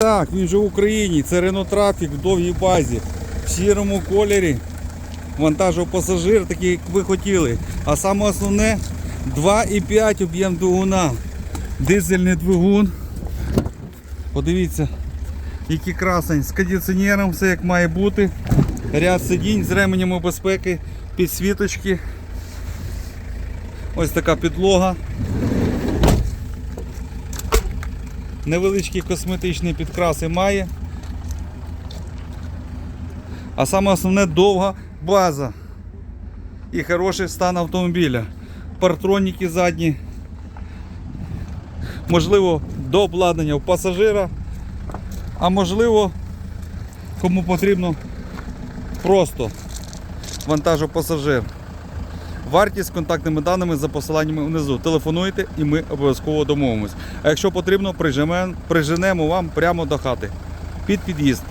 Так, він же в Україні. Це Renault Traffic в довгій базі. В сірому кольорі. Вантажов пасажир, такий, як ви хотіли. А саме основне 2,5 об'єм двигуна. Дизельний двигун. Подивіться, який красень. З кондиціонером все як має бути. Ряд сидінь з ременями безпеки, підсвіточки. Ось така підлога. Невеличкі косметичні підкраси має. А саме основне довга база і хороший стан автомобіля. Партроніки задні. Можливо, до обладнання у пасажира, а можливо, кому потрібно просто вантажопасажир. Вартість з контактними даними за посиланнями внизу. Телефонуйте і ми обов'язково домовимось. А якщо потрібно, приженемо, вам прямо до хати. Під під'їзд.